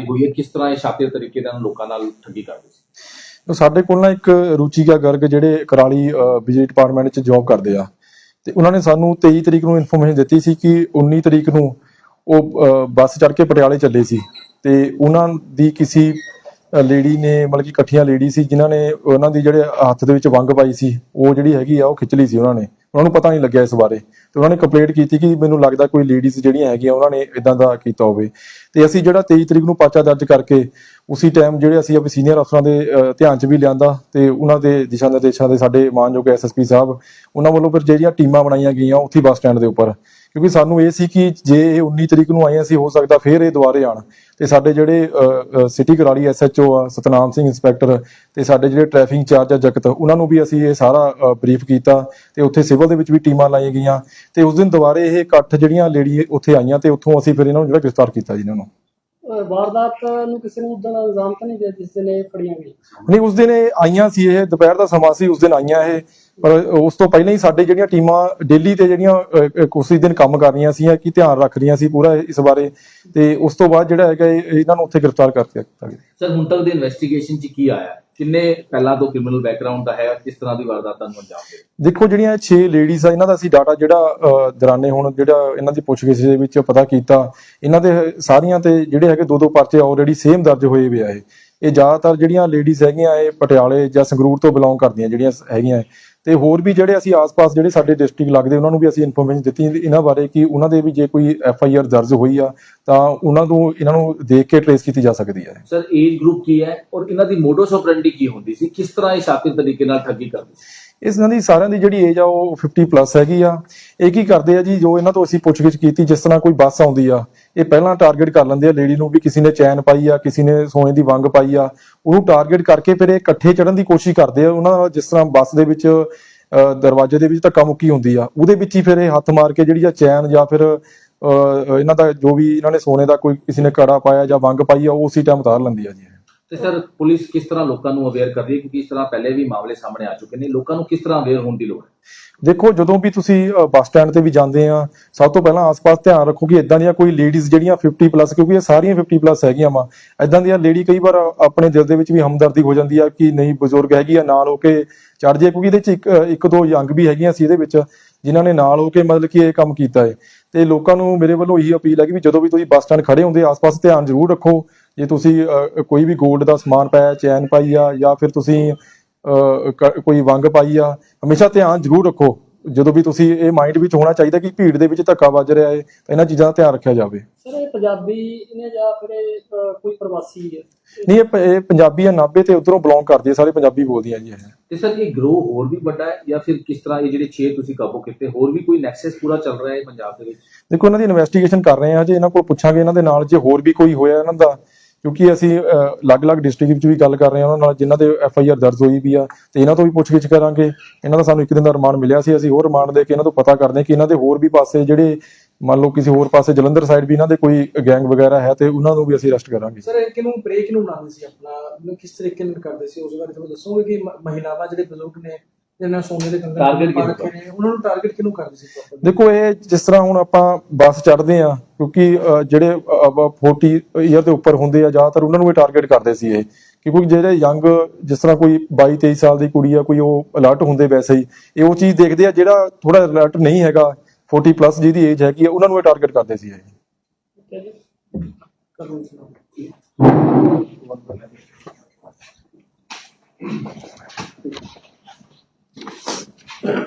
ਹੋਈ ਹੈ ਕਿਸ ਤਰ੍ਹਾਂ ਇਹ ਸ਼ਾਤਿਰ ਤਰੀਕੇ ਨਾਲ ਲੋਕਾਂ ਨਾਲ ਠੱਗੀ ਕਰਦੇ ਸੀ ਸਾਡੇ ਕੋਲ ਨਾ ਇੱਕ ਰੁਚੀਕਾ ਗਰਗ ਜਿਹੜੇ ਕਰਾਲੀ ਬਿਜਲੀ ਡਿਪਾਰਟਮੈਂਟ 'ਚ ਜੌਬ ਕਰਦੇ ਆ ਤੇ ਉਹਨਾਂ ਨੇ ਸਾਨੂੰ 23 ਤਰੀਕ ਨੂੰ ਇਨਫੋਰਮੇਸ਼ਨ ਦਿੱਤੀ ਸੀ ਕਿ 19 ਤਰੀਕ ਨੂੰ ਉਹ ਬੱਸ ਚੜ੍ਹ ਕੇ ਪਟਿਆਲੇ ਚੱਲੇ ਸੀ ਤੇ ਉਹਨਾਂ ਦੀ ਕਿਸੇ ਲੇਡੀ ਨੇ ਮਤਲਬ ਕਿ ਇਕੱਠੀਆਂ ਲੇਡੀ ਸੀ ਜਿਨ੍ਹਾਂ ਨੇ ਉਹਨਾਂ ਦੀ ਜਿਹੜੇ ਹੱਥ ਦੇ ਵਿੱਚ ਵੰਗ ਪਾਈ ਸੀ ਉਹ ਜਿਹੜੀ ਹੈਗੀ ਆ ਉਹ ਖਿੱਚ ਲਈ ਸੀ ਉਹਨਾਂ ਨੇ ਉਹਨਾਂ ਨੂੰ ਪਤਾ ਨਹੀਂ ਲੱਗਿਆ ਇਸ ਬਾਰੇ ਤੇ ਉਹਨਾਂ ਨੇ ਕੰਪਲੇਂਟ ਕੀਤੀ ਕਿ ਮੈਨੂੰ ਲੱਗਦਾ ਕੋਈ ਲੇਡੀਜ਼ ਜਿਹੜੀਆਂ ਹੈਗੀਆਂ ਉਹਨਾਂ ਨੇ ਇਦਾਂ ਦਾ ਕੀਤਾ ਹੋਵੇ। ਤੇ ਅਸੀਂ ਜਿਹੜਾ 23 ਤਰੀਕ ਨੂੰ ਪਰਚਾ ਦਰਜ ਕਰਕੇ ਉਸੇ ਟਾਈਮ ਜਿਹੜੇ ਅਸੀਂ ਆਪਣੇ ਸੀਨੀਅਰ ਅਫਸਰਾਂ ਦੇ ਧਿਆਨ 'ਚ ਵੀ ਲਿਆਂਦਾ ਤੇ ਉਹਨਾਂ ਦੇ ਦਿਸ਼ਾ ਨਿਰਦੇਸ਼ਾਂ ਦੇ ਸਾਡੇ ਮਾਨਯੋਗ ਐਸਐਸਪੀ ਸਾਹਿਬ, ਉਹਨਾਂ ਵੱਲੋਂ ਫਿਰ ਜਿਹੜੀਆਂ ਟੀਮਾਂ ਬਣਾਈਆਂ ਗਈਆਂ ਉੱਥੇ ਬੱਸ ਸਟੈਂਡ ਦੇ ਉੱਪਰ। ਕਿਉਂਕਿ ਸਾਨੂੰ ਇਹ ਸੀ ਕਿ ਜੇ ਇਹ 19 ਤਰੀਕ ਨੂੰ ਆਏ ਸੀ ਹੋ ਸਕਦਾ ਫਿਰ ਇਹ ਦੁਬਾਰੇ ਆਣ ਤੇ ਸਾਡੇ ਜਿਹੜੇ ਸਿਟੀ ਕਰਾਲੀ ਐਸਐਚਓ ਆ, ਸਤਨਾਮ ਸਿੰਘ ਇੰਸਪੈਕਟਰ ਤੇ ਸਾਡੇ ਜਿਹੜੇ ਟ੍ਰੈਫਿਕ ਇੰਚਾਰਜ ਆ ਜਗਤ, ਉਹਨਾਂ ਨੂੰ ਵੀ ਅਸੀਂ ਇਹ ਸਾਰਾ ਬਰੀਫ ਕੀਤਾ ਤੇ ਉੱਥੇ ਸਿਵਲ ਦੇ ਵਿੱਚ ਵੀ ਟੀਮਾਂ ਲਾਈਆਂ ਗਈਆਂ ਤੇ ਉਸ ਦਿਨ ਦੁਬਾਰੇ ਇਹ ਇਕੱਠ ਜਿਹੜੀਆਂ ਲੇਡੀ ਉੱਥੇ ਆਈਆਂ ਤੇ ਉੱਥੋਂ ਅਸੀਂ ਫਿਰ ਇਹਨਾਂ ਨੂੰ ਜਿਹੜਾ ਗ੍ਰਿਫਤਾਰ ਕੀਤਾ ਜੀ ਇਹਨਾਂ ਨੂੰ। ਵਾਰਦਾਤ ਨੂੰ ਕਿਸੇ ਨੂੰ ਉਦੋਂ ਇਲਜ਼ਾਮ ਤਾਂ ਨਹੀਂ ਦਿਆ ਜਿਸ ਦਿਨ ਇਹ ਫੜੀਆਂ ਗਈਆਂ? ਨਹੀਂ ਉਸ ਦਿਨ ਇਹ ਆਈਆਂ ਸੀ ਇਹ ਦੁਪਹਿਰ ਦਾ ਸਮਾਂ ਸੀ ਉਸ ਦਿਨ ਆਈਆਂ ਇਹ। ਪਰ ਉਸ ਤੋਂ ਪਹਿਲਾਂ ਹੀ ਸਾਡੇ ਜਿਹੜੀਆਂ ਟੀਮਾਂ ਡੇਲੀ ਤੇ ਜਿਹੜੀਆਂ ਅਹ, ਅਹ, ਉਸੇ ਦਿਨ ਕੰਮ ਕਰ ਰਹੀਆਂ ਸੀ ਕਿ ਧਿਆਨ ਰੱਖ ਰਹੀਆਂ ਸੀ ਪੂਰਾ ਇਸ ਬਾਰੇ। ਤੇ ਉਸ ਤੋਂ ਬਾਅਦ ਜਿਹੜਾ ਹੈਗਾ ਇਹ- ਇਹਨਾਂ ਨੂੰ ਉੱਥੇ ਗ੍ਰਿਫਤਾਰ ਕਰ ਦਿੱਤਾ ਗਿਆ। ਸਰ ਹੁਣ ਤੱਕ ਦੀ ਇਨਵੈਸਟੀਗੇਸ਼ਨ 'ਚ ਕੀ ਆਇਆ? ਕਿੰਨੇ ਪਹਿਲਾਂ ਤੋਂ ਕ੍ਰਿਮੀਨਲ ਬੈਕਗ੍ਰਾਉਂਡ ਦਾ ਹੈ ਕਿਸ ਤਰ੍ਹਾਂ ਦੀ ਵਾਰਦਾਤਾਂ ਨੂੰ ਅੰਜਾਮ ਦੇ ਦੇਖੋ ਜਿਹੜੀਆਂ 6 ਲੇਡੀਜ਼ ਆ ਇਹਨਾਂ ਦਾ ਅਸੀਂ ਡਾਟਾ ਜਿਹੜਾ ਅਹ, ਦੌਰਾਨੇ ਹੁਣ ਜਿਹੜਾ ਇਹਨਾਂ ਦੀ ਪੁੱਛਗਿੱਛ ਦੇ ਵਿੱਚ ਪਤਾ ਕੀਤਾ ਇਹਨਾਂ ਦੇ ਸਾਰੀਆਂ ਤੇ ਜਿਹੜੇ ਹੈਗੇ ਦੋ ਦੋ ਪਰਚੇ ਆਲਰੇਡੀ ਸੇਮ ਦਰਜ ਹੋਏ ਹੋਏ ਆ ਇਹ। ਇਹ ਜ਼ਿਆਦਾਤਰ ਜਿਹੜੀਆਂ ਲੇਡੀਜ਼ ਹੈਗੀਆਂ ਇਹ ਪਟਿਆਲੇ ਜਾਂ ਸੰਗਰੂਰ ਤੋਂ ਬਿਲੋਂਗ ਕਰਦੀਆਂ ਜਿਹੜੀਆਂ ਹੈਗੀਆਂ ਤੇ ਹੋਰ ਵੀ ਜਿਹੜੇ ਅਸੀਂ ਆਸ-ਪਾਸ ਜਿਹੜੇ ਸਾਡੇ ਡਿਸਟ੍ਰਿਕਟ ਲੱਗਦੇ, ਉਹਨਾਂ ਨੂੰ ਵੀ ਅਸੀਂ ਇਨਫੋਰਮੇਸ਼ਨ ਦਿੱਤੀ। ਇਹਨਾਂ ਬਾਰੇ ਕਿ ਉਹਨਾਂ ਦੇ ਵੀ ਜੇ ਕੋਈ ਐਫ ਆਈ ਆਰ ਦਰਜ ਹੋਈ ਆ, ਤਾਂ ਉਹਨਾਂ ਨੂੰ, ਇਹਨਾਂ ਨੂੰ ਦੇਖ ਕੇ ਟ੍ਰੇਸ ਕੀਤੀ ਜਾ ਸਕਦੀ ਹੈ। ਸਰ ਏਜ ਗਰੁੱਪ ਕੀ ਹੈ? ਔਰ ਇਹਨਾਂ ਦੀ ਮੋਡਸ ਆਪਰੈਂਡੀ ਕੀ ਹੁੰਦੀ ਸੀ? ਕਿਸ ਤਰ੍ਹਾਂ ਇਹ ਸ਼ਾਤਿਰ ਤਰੀਕੇ ਨਾਲ ਠੱਗੀ ਕਰਦੇ ਸੀ? ਇਸ ਇਹਨਾਂ ਦੀ ਸਾਰਿਆਂ ਦੀ ਜਿਹੜੀ ਏਜ ਆ ਉਹ 50 ਪਲੱਸ ਹੈਗੀ ਆ। ਇਹ ਕੀ ਕਰਦੇ ਆ ਜੀ, ਜੋ ਇਹਨਾਂ ਤੋਂ ਅਸੀਂ ਪੁੱਛਗਿੱਛ ਕੀਤੀ, ਜਿਸ ਤਰ੍ਹਾਂ ਕੋਈ ਬੱਸ ਆਉਂਦੀ ਆ, ਇਹ ਪਹਿਲਾਂ ਟਾਰਗੇਟ ਕਰ ਲੈਂਦੇ ਆ ਲੇਡੀ ਨੂੰ ਵੀ ਕਿਸੇ ਨੇ ਚੈਨ ਪਾਈ ਆ, ਕਿਸੇ ਨੇ ਸੋਨੇ ਦੀ ਵੰਗ ਪਾਈ ਆ। ਉਹਨੂੰ ਟਾਰਗੇਟ ਕਰਕੇ ਫਿਰ ਇਹ ਇਕੱਠੇ ਚੜਨ ਦੀ ਕੋਸ਼ਿਸ਼ ਕਰਦੇ ਆ। ਉਹਨਾਂ ਨਾਲ ਜਿਸ ਤਰ੍ਹਾਂ ਬੱਸ ਦੇ ਵਿੱਚ ਦਰਵਾਜ਼ੇ ਦੇ ਵਿੱਚ ਧੱਕਾ ਮੁੱਕੀ ਹੁੰਦੀ ਆ, ਉਹਦੇ ਵਿੱਚ ਹੀ ਫਿਰ ਇਹ ਹੱਥ ਮਾਰ ਕੇ ਜਿਹੜੀ ਆ ਚੈਨ ਜਾਂ ਫਿਰ ਇਹਨਾਂ ਦਾ ਜੋ ਵੀ ਇਹਨਾਂ ਨੇ ਸੋਨੇ ਦਾ ਕੋਈ ਕਿਸੇ ਨੇ ਕੜਾ ਪਾਇਆ ਜਾਂ ਵੰਗ ਪਾਈ ਆ, ਉਹ ਉਸੇ ਟਾਈਮ ਉਤਾਰ ਲੈਂਦੀ ਆ ਜੀ। ਤੇ ਸਰ, ਪੁਲਿਸ ਕਿਸ ਤਰ੍ਹਾਂ ਲੋਕਾਂ ਨੂੰ ਅਵੇਅਰ ਕਰ ਰਹੀ ਹੈ? ਕਿਉਂਕਿ ਇਸ ਤਰ੍ਹਾਂ ਪਹਿਲੇ ਵੀ ਮਾਮਲੇ ਸਾਹਮਣੇ ਆ ਚੁੱਕੇ ਨੇ। ਲੋਕਾਂ ਨੂੰ ਕਿਸ ਤਰ੍ਹਾਂ ਅਵੇਅਰ ਹੋਣ ਦੀ ਲੋੜ ਹੈ? ਦੇਖੋ, ਜਦੋਂ ਵੀ ਤੁਸੀਂ ਬੱਸ ਸਟੈਂਡ ਤੇ ਵੀ ਜਾਂਦੇ ਆ, ਸਭ ਤੋਂ ਪਹਿਲਾਂ ਆਸ-ਪਾਸ ਧਿਆਨ ਰੱਖੋ ਕਿ ਇਦਾਂ ਦੀਆਂ ਕੋਈ ਲੇਡੀਜ਼ ਜਿਹੜੀਆਂ 50 ਪਲੱਸ ਕਿਉਂਕਿ ਇਹ ਸਾਰੀਆਂ 50 ਪਲੱਸ ਹੈਗੀਆਂ ਵਾ ਇਦਾਂ ਦੀਆਂ ਲੇਡੀ ਕਈ ਵਾਰ ਆਪਣੇ ਦਿਲ ਦੇ ਵਿੱਚ ਵੀ ਹਮਦਰਦੀ ਹੋ ਜਾਂਦੀ ਆ ਕਿ ਨਹੀਂ, ਬਜ਼ੁਰਗ ਹੈਗੀ ਆ, ਨਾਲ ਹੋ ਕੇ ਚੜ ਜੇ, ਕਿਉਂਕਿ ਇਹਦੇ ਚ ਇੱਕ ਇੱਕ ਦੋ ਯੰਗ ਵੀ ਹੈਗੀਆਂ ਸੀ ਇਹਦੇ ਵਿੱਚ, ਜਿਨ੍ਹਾਂ ਨੇ ਨਾਲ ਹੋ ਕੇ ਮਤਲਬ ਕਿ ਇਹ ਕੰਮ ਕੀਤਾ ਹੈ ਤੇ ਲੋਕਾਂ ਨੂੰ ਮੇਰੇ ਵੱਲੋਂ ਇਹੀ ਅਪੀਲ ਹੈ ਕਿ ਵੀ ਜਦੋਂ ਵੀ ਤੁਸੀਂ ਬੱਸ ਸਟੈਂਡ ਖੜੇ ਹੁੰਦੇ, ਆਸ-ਪਾਸ ਧਿਆਨ ਜ਼ਰੂਰ ਰੱਖੋ। ਜੇ ਤੁਸੀਂ ਕੋਈ ਵੀ 골ਡ ਦਾ ਸਮਾਨ ਪਾਇਆ ਚੈਨ ਪਾਈ ਆ ਜਾਂ ਫਿਰ ਤੁਸੀਂ ਕੋਈ ਵੰਗ ਪਾਈ ਆ ਹਮੇਸ਼ਾ ਧਿਆਨ ਜ਼ਰੂਰ ਰੱਖੋ। ਜਦੋਂ ਵੀ ਤੁਸੀਂ ਇਹ ਮਾਈਂਡ ਵਿੱਚ ਹੋਣਾ ਚਾਹੀਦਾ ਕਿ ਭੀੜ ਦੇ ਵਿੱਚ ਧੱਕਾ ਵੱਜ ਰਿਹਾ ਹੈ ਤਾਂ ਇਹਨਾਂ ਚੀਜ਼ਾਂ ਦਾ ਧਿਆਨ ਰੱਖਿਆ ਜਾਵੇ। ਸਰ ਇਹ ਪੰਜਾਬੀ ਨੇ ਜਾਂ ਫਿਰ ਕੋਈ ਪ੍ਰਵਾਸੀ ਹੈ? ਨਹੀਂ ਇਹ ਪੰਜਾਬੀ ਆ ਨਾਭੇ ਤੇ ਉਧਰੋਂ ਬਿਲੋਂਗ ਕਰਦੀ ਹੈ ਸਾਰੇ ਪੰਜਾਬੀ ਬੋਲਦੀਆਂ ਜੀ ਇਹ। ਤੇ ਸਰ ਇਹ ਗਰੋ ਹੋਰ ਵੀ ਵੱਡਾ ਹੈ ਜਾਂ ਫਿਰ ਕਿਸ ਤਰ੍ਹਾਂ ਇਹ ਜਿਹੜੇ 6 ਤੁਸੀਂ ਕਾਬੂ ਕੀਤੇ ਹੋਰ ਵੀ ਕੋਈ ਨੈਕਸਸ ਪੂਰਾ ਚੱਲ ਰਿਹਾ ਹੈ ਪੰਜਾਬ ਦੇ ਵਿੱਚ? ਦੇਖੋ ਇਹਨਾਂ ਦੀ ਇਨਵੈਸਟੀਗੇਸ਼ਨ ਕਰ ਰਹੇ ਹਾਂ ਜੇ ਇਹਨਾਂ ਕੋਲ ਪੁੱਛਾਂਗੇ ਇਹਨਾਂ ਦੇ ਨਾਲ ਜੇ ਹੋਰ ਵੀ ਕੋਈ ਹੋਇਆ ਇਹਨਾਂ ਦਾ ਕਿਉਂਕਿ ਅਸੀਂ ਅਲੱਗ-ਅਲੱਗ ਡਿਸਟ੍ਰਿਕਟ ਵਿੱਚ ਵੀ ਗੱਲ ਕਰ ਰਹੇ ਹਾਂ, ਉਹਨਾਂ ਨਾਲ ਜਿਨ੍ਹਾਂ ਦੇ ਐਫ ਆਈ ਆਰ ਦਰਜ ਹੋਈ ਵੀ ਆ, ਤੇ ਇਹਨਾਂ ਤੋਂ ਵੀ ਪੁੱਛਗਿੱਛ ਕਰਾਂਗੇ। ਇਹਨਾਂ ਦਾ ਸਾਨੂੰ ਇੱਕ ਦਿਨ ਦਾ ਰਿਮਾਂਡ ਮਿਲਿਆ ਸੀ, ਅਸੀਂ ਹੋਰ ਰਿਮਾਂਡ ਦੇ ਕੇ ਇਹਨਾਂ ਤੋਂ ਪਤਾ ਕਰਦੇ ਹਾਂ ਕਿ ਇਹਨਾਂ ਦੇ ਹੋਰ ਵੀ ਪਾਸੇ ਜਿਹੜੇ, ਮੰਨ ਲਓ ਕਿਸੇ ਹੋਰ ਪਾਸੇ ਜਲੰਧਰ ਸਾਈਡ ਵੀ ਇਹਨਾਂ ਦੇ ਕੋਈ ਗੈਂਗ ਵਗੈਰਾ ਹੈ, ਤੇ ਉਹਨਾਂ ਨੂੰ ਵੀ ਅਸੀਂ ਅਰੈਸਟ ਕਰਾਂਗੇ। ਸਰ ਇਹ ਕਿਨੂੰ ਬ੍ਰੇਕ ਨੂੰ ਬਣਾਉਂਦੇ ਸੀ ਆਪਣਾ? ਕਿਸ ਤਰੀਕੇ ਨਾਲ ਕਰਦੇ ਸੀ? ਉਸ ਬਾਰੇ ਤੁਹਾਨੂੰ ਦੱਸੋਗੇ ਕਿ ਮਹਿਲਾਵਾਂ ਜਿਹੜੇ ਬਜ਼ੁਰਗ ਨੇ ਜਿਹਨਾਂ ਸੋਨੇ ਦੇ ਕੰਗਣ Target ਪਾ ਕਿਹਨੂੰ ਰੱਖੇ ਨੇ। ਉਹਨਾਂ ਨੂੰ ਟਾਰਗੇਟ ਕਿਹਨੂੰ ਕਰਦੇ ਸੀ properly? ਦੇਖੋ ਇਹ ਜਿਸ ਤਰ੍ਹਾਂ ਹੁਣ ਆਪਾਂ ਬੱਸ ਚੜ੍ਹਦੇ ਆ ਕਿਉਂਕਿ ਅਹ, ਜਿਹੜੇ ਅਹ, 40 ਈਅਰ ਦੇ ਉੱਪਰ ਹੁੰਦੇ ਆ ਜ਼ਿਆਦਾਤਰ ਉਹਨਾਂ ਨੂੰ ਇਹ ਟਾਰਗੇਟ ਕਰਦੇ ਸੀ ਇਹ। ਕਿਉਂਕਿ ਜਿਹੜੇ ਯੰਗ ਜਿਸ ਤਰ੍ਹਾਂ ਕੋਈ 22 23 ਸਾਲ ਦੀ ਕੁੜੀ ਆ ਕੋਈ ਉਹ ਅਲਰਟ ਹੁੰਦੇ ਵੈਸੇ ਹੀ ਇਹ ਉਹ ਚੀਜ਼ ਦੇਖਦੇ ਆ ਜਿਹੜਾ ਥੋੜਾ ਅਲਰਟ ਨਹੀਂ ਹੈਗਾ 40 ਪਲੱਸ ਜਿਹਦੀ ਏਜ ਹੈਗੀ ਆ ਉਹਨਾਂ ਨੂੰ ਇਹ ਟਾਰਗੇਟ ਕਰਦੇ ਸੀ ਇਹ। ਠੀਕ ਹੈ ਜੀ। ਕਰੋ ਸੁਣਾਓ Yeah.